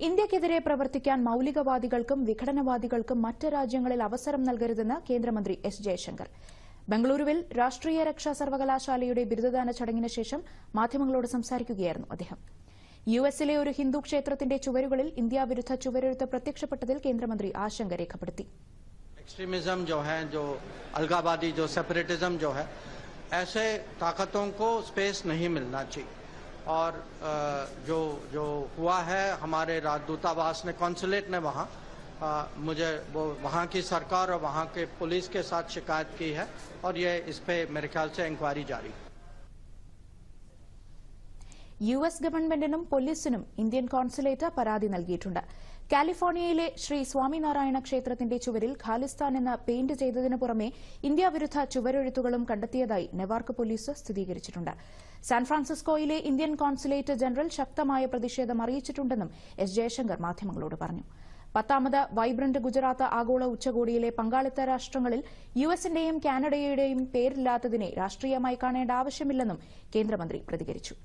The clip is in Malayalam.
ഇന്ത്യക്കെതിരെ പ്രവർത്തിക്കാൻ മൌലികവാദികൾക്കും വിഘടനവാദികൾക്കും മറ്റ് രാജ്യങ്ങളിൽ അവസരം നൽകരുതെന്ന് കേന്ദ്രമന്ത്രി എസ് ജയശങ്കർ ബംഗളൂരുവിൽ രാഷ്ട്രീയ രക്ഷാ സർവകലാശാലയുടെ ബിരുദദാന ചടങ്ങിന് ശേഷം മാധ്യമങ്ങളോട് സംസാരിക്കുകയായിരുന്നു അദ്ദേഹം യു എസിലെ ഒരു ഹിന്ദു ക്ഷേത്രത്തിന്റെ ചുവരുകളിൽ ഇന്ത്യാവിരുദ്ധ ചുവരെഴുത്ത് പ്രത്യക്ഷപ്പെട്ടതിൽ കേന്ദ്രമന്ത്രി ആശങ്ക രേഖപ്പെടുത്തി एक्सट्रीमिज्म जो है जो अलगावादी जो सेपरेटिज्म जो है ऐसे ताकतों को स्पेस नहीं मिलना चाहिए और जो जो हुआ है, हमारे राजदूतावास ने कौंसुलेट ने वहाँ मुझे वो वहाँ की सरकार और वहाँ के पुलिस के साथ शिकायत की है और ये इस पर मेरे ख्याल से इंक्वायरी जारी യു എസ് ഗവൺമെന്റിനും പോലീസിനും ഇന്ത്യൻ കോൺസുലേറ്റ് പരാതി നൽകിയിട്ടുണ്ട്. കാലിഫോർണിയയിലെ ശ്രീ സ്വാമിനാരായണ ക്ഷേത്രത്തിന്റെ ചുവരിൽ ഖാലിസ്ഥാൻ എന്ന് പെയിന്റ് ചെയ്തതിനു പുറമെ ഇന്ത്യാവിരുദ്ധ ചുവരെഴുത്തുകളും കണ്ടെത്തിയതായി നെവാർക്ക് പോലീസ് സ്ഥിരീകരിച്ചിട്ടുണ്ട്. സാൻ ഫ്രാൻസിസ്കോയിലെ ഇന്ത്യൻ കോൺസുലേറ്റ് ജനറൽ ശക്തമായ പ്രതിഷേധം അറിയിച്ചിട്ടുണ്ടെന്നും എസ് ജയശങ്കർ മാധ്യമങ്ങളോട് പറഞ്ഞു. പത്താമത് വൈബ്രന്റ് ഗുജറാത്ത് ആഗോള ഉച്ചകോടിയിലെ പങ്കാളിത്ത രാഷ്ട്രങ്ങളിൽ യുഎസിന്റെയും കാനഡയുടെയും പേരില്ലാത്തതിനെ രാഷ്ട്രീയമായി കാണേണ്ട ആവശ്യമില്ലെന്നും കേന്ദ്രമന്ത്രി പ്രതികരിച്ചു.